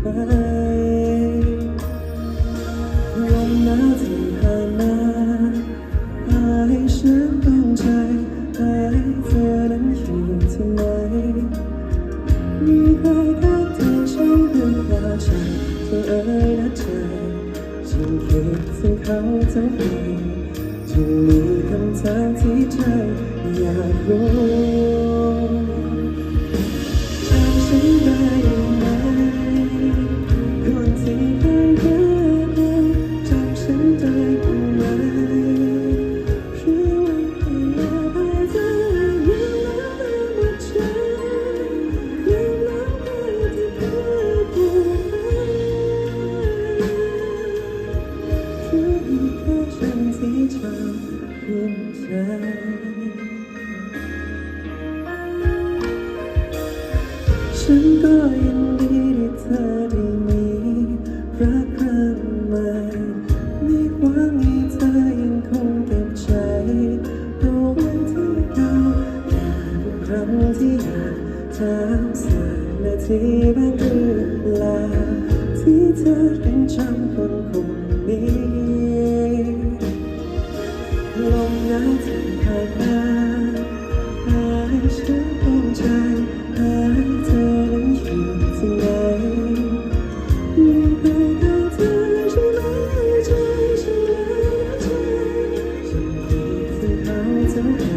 ไปลมหนาวที่ผ่านมาพาให้ฉันต้องใจหายเธอนั้นอยู่ที่ไหนมีใครรักเธอใช่หรือเปล่าใช่เธอเอ่ยนะเธอฉันคิดถึงเขาทั้งปีจึงมีคำถามที่ใจอยากรู้ คือแค่ฉันที่ทำภูมิใจฉันก็ยินดีที่เธอได้มีรักครั้งใหม่ไม่หวังให้เธอยังคงเก็บใจเอาไว้ที่เก่าแต่ทุกครั้งที่อยากถามสักนาทีบ้างหรือเปล่าที่เธอยังจำคนคนนี้ลมหนาวที่ผ่านมาหายฉัน you.